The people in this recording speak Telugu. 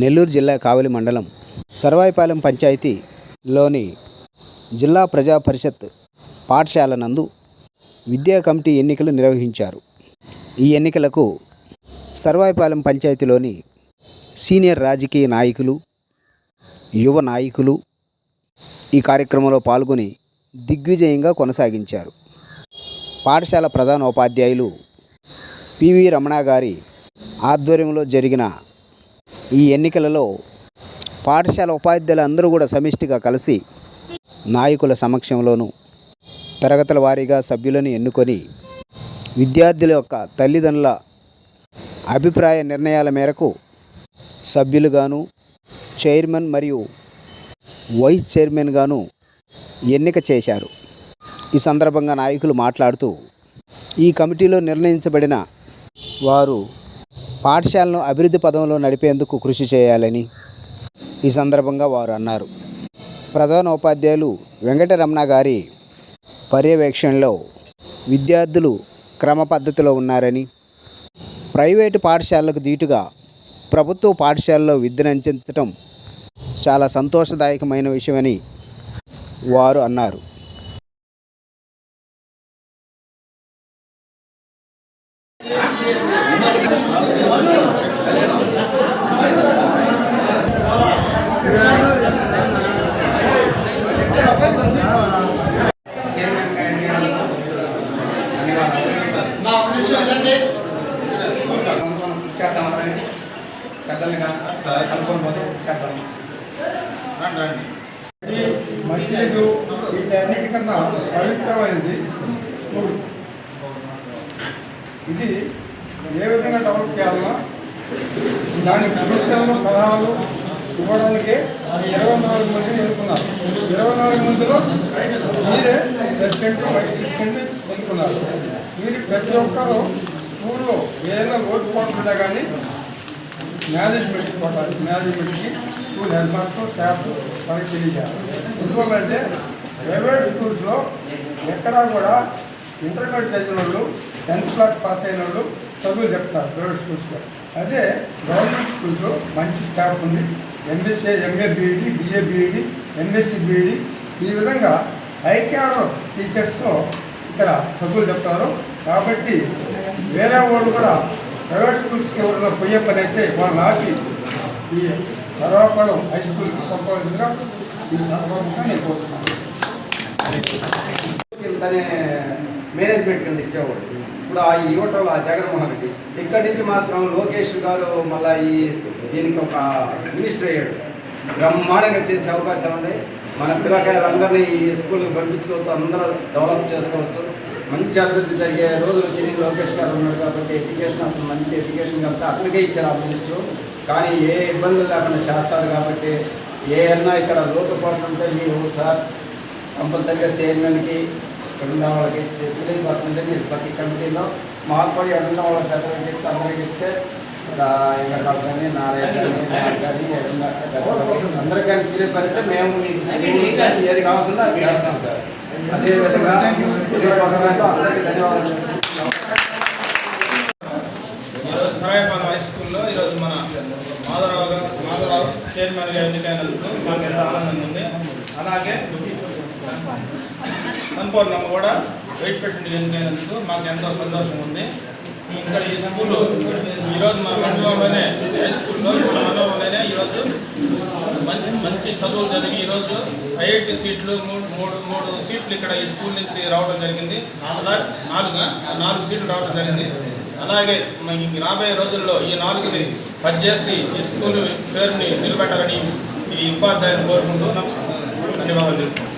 నెల్లూరు జిల్లా కావలి మండలం సర్వాయిపాలెం పంచాయతీలోని జిల్లా ప్రజా పరిషత్ పాఠశాల నందు విద్యా కమిటీ ఎన్నికలు నిర్వహించారు. ఈ ఎన్నికలకు సర్వాయిపాలెం పంచాయతీలోని సీనియర్ రాజకీయ నాయకులు యువ నాయకులు ఈ కార్యక్రమంలో పాల్గొని దిగ్విజయంగా కొనసాగించారు. పాఠశాల ప్రధానోపాధ్యాయులు పివి రమణ గారి ఆధ్వర్యంలో జరిగిన ఈ ఎన్నికలలో పాఠశాల ఉపాధ్యాయులు అందరూ కూడా సమిష్టిగా కలిసి నాయకుల సమక్షంలోనూ తరగతుల వారీగా సభ్యులను ఎన్నుకొని విద్యార్థుల యొక్క తల్లిదండ్రుల అభిప్రాయ నిర్ణయాల మేరకు సభ్యులుగాను చైర్మన్ మరియు వైస్ చైర్మన్గాను ఎన్నిక చేశారు. ఈ సందర్భంగా నాయకులు మాట్లాడుతూ ఈ కమిటీలో నిర్ణయించబడిన వారు పాఠశాలను అభివృద్ధి పదంలో నడిపేందుకు కృషి చేయాలని ఈ సందర్భంగా వారు అన్నారు. ప్రధాన ఉపాధ్యాయులు వెంకటరమణ గారి పర్యవేక్షణలో విద్యార్థులు క్రమ పద్ధతిలో ఉన్నారని ప్రైవేటు పాఠశాలలకు దీటుగా ప్రభుత్వ పాఠశాలలో విద్యను అందించడం చాలా సంతోషదాయకమైన విషయమని వారు అన్నారు. మసీదు వీటన్నిటికన్నా పవిత్రమైనది. ఇది ఏ విధంగా డెవలప్ చేయాలన్నా దాని ప్రభుత్వంలో సలహాలు ఇవ్వడానికి ఈ ఇరవై నాలుగు మంది ఎన్నుకున్నారు. ఇరవై నాలుగు మందిలో మీరే ప్రెసిడెంట్ వైస్ ప్రెసిడెంట్ ఎన్నుకున్నారు. మీరు ప్రతి ఒక్కరూ స్కూల్లో ఏదైనా లోటుపాట్లు పోకుండా కానీ మేనేజ్మెంట్కి పోతారు మేనేజ్మెంట్కి స్కూల్ హెడ్ మాస్టర్ స్టాఫ్ మనకి తెలియజేయాలి. ఎందుకంటే ప్రైవేట్ స్కూల్స్లో ఎక్కడా కూడా ఇంటర్మీడియట్ చదివిన వాళ్ళు టెన్త్ క్లాస్ పాస్ అయిన వాళ్ళు చదువులు చెప్తారు ప్రైవేట్ స్కూల్స్లో అదే గవర్నమెంట్ స్కూల్స్లో మంచి స్టాఫ్ ఉంది. MSA MA BEd BA BEd MSc BEd ఈ విధంగా ఐక్యాడో టీచర్స్తో ఇక్కడ చదువులు చెప్తారు. కాబట్టి వేరే వాళ్ళు కూడా ప్రైవేట్ స్కూల్స్కి ఎవరైనా పోయే పని అయితే వాళ్ళని ఆపి ఈ సర్వాపడం హై స్కూల్కి పంపవలసిందిగా ఈ సందర్భంగా నేను కోరుతున్నాను. కిందనే మేనేజ్మెంట్ కింద ఇచ్చేవాడు. ఇప్పుడు ఆ ఇవ్వటంలో ఆ జగన్మోహన్ రెడ్డి ఇక్కడి నుంచి మాత్రం లోకేష్ గారు మళ్ళీ ఈ దీనికి ఒక మినిస్టర్ అయ్యాడు. బ్రహ్మాండంగా చేసే అవకాశం ఉంది మన పిల్లకాయలందరినీ ఈ స్కూల్కి పంపించుకోవచ్చు అందరూ డెవలప్ చేసుకోవచ్చు. మంచి అభివృద్ధి జరిగే రోజులు వచ్చింది లోకేష్ గారు ఉన్నారు కాబట్టి ఎడ్యుకేషన్ అతను మంచి ఎడ్యుకేషన్ కాబట్టి అతనికే ఇచ్చారు ఆ మినిస్టర్ కానీ ఏ ఇబ్బందులు లేకుండా చేస్తాడు కాబట్టి ఏ అన్నా ఇక్కడ లోటుపాట్లు ఉంటే మీరు సార్ కంపల్సరిగా చైర్మన్కి ఉన్న వాళ్ళకి తెలియపరచండి మీరు ప్రతి కమిటీలో మాకు కూడా వాళ్ళకి పెద్దలు చెప్తే అందరికీ చెప్తే ఇక్కడ కానీ నారాయణ కానీ కానీ అందరికీ కానీ తెలియపరిస్తే మేము మీకు ఏది కావాల్సిందో అది చేస్తాం సార్. అదేవిధంగా తెలియపరచడంతో అందరికీ ధన్యవాదాలు సరాయపాలెం హై స్కూల్లో ఈరోజు మన మాధవరావు గారు మాధవరావు చైర్మన్గా ఎన్నికైనందుకు మాకు ఎంతో ఆనందంగా ఉంది. అలాగే సంపూర్ణమ్మ కూడా వైస్ ప్రెసిడెంట్ ఎన్నికైనందుకు మాకు ఎంతో సంతోషం ఉంది ఇక్కడ ఈ స్కూల్ ఈరోజు మా మండలంలోనే హై స్కూల్లో మన మండలంలోనే ఈరోజు మంచి మంచి చదువులు జరిగి ఈరోజు ఐఐటి సీట్లు మూడు మూడు మూడు సీట్లు ఇక్కడ ఈ స్కూల్ నుంచి రావడం జరిగింది. నాలుగు నాలుగు సీట్లు రావడం జరిగింది. అలాగే మ- రాబోయే రోజుల్లో ఈ నాలుగుని పనిచేసి ఈ స్కూల్ పేరుని నిలబెట్టాలని ఈ ఉపాధ్యాయులు కోరుకుంటూ నమస్కారం. ధన్యవాదాలు.